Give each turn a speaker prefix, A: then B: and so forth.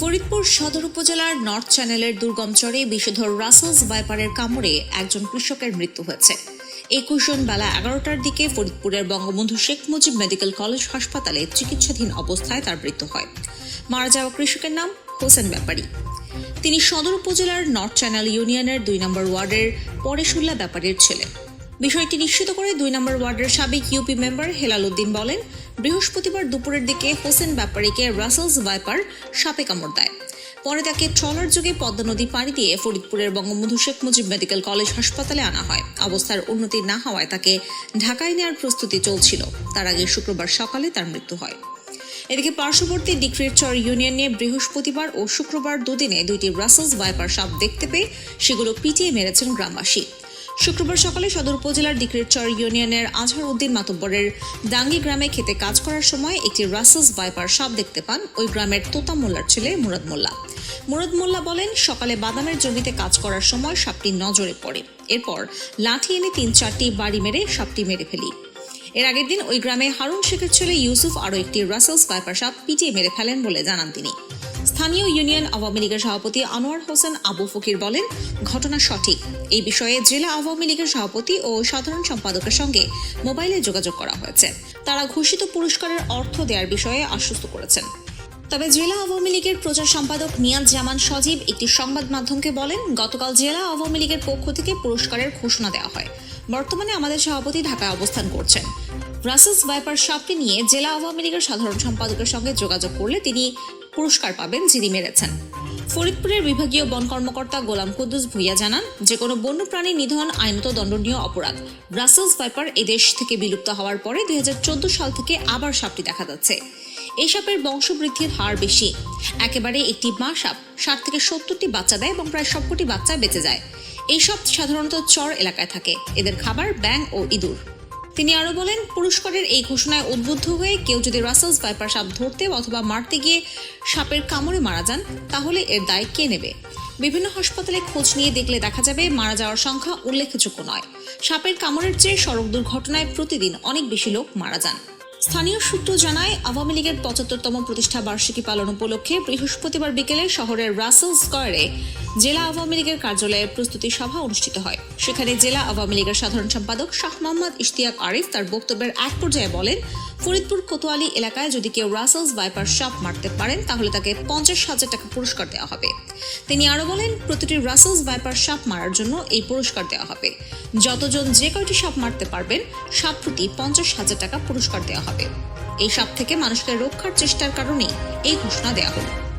A: ফরিদপুর সদর উপজেলার নর্থ চ্যানেলের দুর্গম চরে বিষধর রাসেলস ভাইপারের কামড়ে একজন কৃষকের মৃত্যু হয়েছে। একুশ জন বেলা এগারোটার দিকে ফরিদপুরের বঙ্গবন্ধু শেখ মুজিব মেডিকেল কলেজ হাসপাতালে চিকিৎসাধীন অবস্থায় তার মৃত্যু হয়। মারা যাওয়া কৃষকের নাম হোসেন ব্যাপারী। তিনি সদর উপজেলার নর্থ চ্যানেল ইউনিয়নের দুই নম্বর ওয়ার্ডের পরেশুল্লা ব্যাপারীর ছেলে। বিষয়টি নিশ্চিত করে দুই নম্বর ওয়ার্ডের সাবেক ইউপি মেম্বার হেলাল উদ্দিন বলেন, বৃহস্পতিবার দুপুরের দিকে হোসেন ব্যাপারীকে রাসেলস ভাইপার সাপে কামড় দেয়। পরে তাকে ট্রলার যোগে পদ্মা নদী পাড়ি দিয়ে ফরিদপুরের বঙ্গবন্ধু শেখ মুজিব মেডিকেল কলেজ হাসপাতালে আনা হয়। অবস্থার উন্নতি না হওয়ায় তাকে ঢাকায় নেওয়ার প্রস্তুতি চলছিল। তার আগে শুক্রবার সকালে তার মৃত্যু হয়। এদিকে পার্শ্ববর্তী ডিক্রিটচর ইউনিয়নে বৃহস্পতিবার ও শুক্রবার দুদিনে দুইটি রাসেলস ভাইপার সাপ দেখতে পেয়ে সেগুলো পিটিয়ে মেরেছেন গ্রামবাসী। শুক্রবার সকালে সদর উপজেলার ডিক্রিটচর ইউনিয়নের আজহার উদ্দিন মাতব্বরের ডাঙ্গি গ্রামে খেতে কাজ করার সময় একটি রাসেলস ভাইপার সাপ দেখতে পান ওই গ্রামের তোতা মোল্লার ছেলে মুরাদ মোল্লা। মুরাদ মোল্লা বলেন, সকালে বাদামের জমিতে কাজ করার সময় সাপটি নজরে পড়ে। এরপর লাঠি এনে তিন চারটি বাড়ি মেরে সাপটি মেরে ফেলি। এর আগের দিন ওই গ্রামে হারুন শেখের ছেলে ইউসুফ আরও একটি রাসেলস ভাইপার সাপ পিটিয়ে মেরে ফেলেন বলে জানান তিনি। স্থানীয় ইউনিয়ন আওয়ামী লীগের সভাপতি আনোয়ার হোসেন আবু ফকির বলেন, ঘটনা সঠিক। এই বিষয়ে জেলা আওয়ামী লীগের সভাপতি ও সাধারণ সম্পাদকের সঙ্গে মোবাইলে যোগাযোগ করা হয়েছে। তারা ঘোষিত পুরস্কারের অর্থ দেওয়ার বিষয়ে আশ্বস্ত করেছেন। তবে জেলা আওয়ামী লীগের প্রচার সম্পাদক নিয়াজ জামান সজীব একটি সংবাদ মাধ্যমকে বলেন, গতকাল জেলা আওয়ামী লীগের পক্ষ থেকে পুরস্কারের ঘোষণা দেওয়া হয়। বর্তমানে আমাদের সভাপতি ঢাকায় অবস্থান করছেন। রাসেলস ভাইপার সাপটি নিয়ে জেলা আওয়ামী লীগের সাধারণ সম্পাদকের সঙ্গে যোগাযোগ করলে তিনি পুরস্কার পাবেন যিনি মেরেছেন। ফরিদপুরের বিভাগীয় বন কর্মকর্তা গোলাম কুদ্দুস ভুইয়া জানান যে কোনো বন্যপ্রাণী নিধন আইনত দণ্ডনীয় অপরাধ। ব্রাসেলস ভাইপার এদেশ থেকে বিলুপ্ত হওয়ার পরে দুই হাজার চোদ্দ সাল থেকে আবার সাপটি দেখা যাচ্ছে। এই সাপের বংশবৃদ্ধির হার বেশি। একেবারে একটি মা সাপ, ষাট থেকে সত্তরটি বাচ্চা দেয় এবং প্রায় সবকটি বাচ্চা বেঁচে যায়। এই সাপ সাধারণত চর এলাকায় থাকে। এদের খাবার ব্যাং ও ইঁদুর। তিনি আরও বলেন, পুরস্কারের এই ঘোষণায় উদ্বুদ্ধ হয়ে কেউ যদি রাসেলস ভাইপার সাপ ধরতে অথবা মারতে গিয়ে সাপের কামড়ে মারা যান, তাহলে এর দায় কে নেবে? বিভিন্ন হাসপাতালে খোঁজ নিয়ে দেখলে দেখা যাবে মারা যাওয়ার সংখ্যা উল্লেখযোগ্য নয়। সাপের কামড়ের চেয়ে সড়ক দুর্ঘটনায় প্রতিদিন অনেক বেশি লোক মারা যান। স্থানীয় সূত্র জানায়, আওয়ামী লীগের পঁচাত্তরতম প্রতিষ্ঠা বার্ষিকী পালন উপলক্ষে বৃহস্পতিবার বিকেলে শহরের রাসেল স্কয়ারে জেলা আওয়ামী লীগের কার্যালয়ে প্রস্তুতি সভা অনুষ্ঠিত হয়। সেখানে জেলা আওয়ামী লীগের সাধারণ সম্পাদক শাহ মোহাম্মদ ইশতিয়াক আরিফ তার বক্তব্যের এক পর্যায়ে বলেন ফরিদপুর কোতোয়ালি এলাকায় যদি কেউ রাসেলস ভাইপার সাপ মারতে পারেন, তাহলে তাকে পঞ্চাশ হাজার টাকা পুরস্কার দেওয়া হবে। তিনি আরও বলেন, প্রতিটি রাসেলস ভাইপার সাপ মারার জন্য এই পুরস্কার দেওয়া হবে। যতজন যে কয়টি সাপ মারতে পারবেন সাপ প্রতি পঞ্চাশ হাজার টাকা পুরস্কার দেওয়া হবে। এই সাপ থেকে মানুষকে রক্ষার চেষ্টার কারণেই এই ঘোষণা দেওয়া হলো।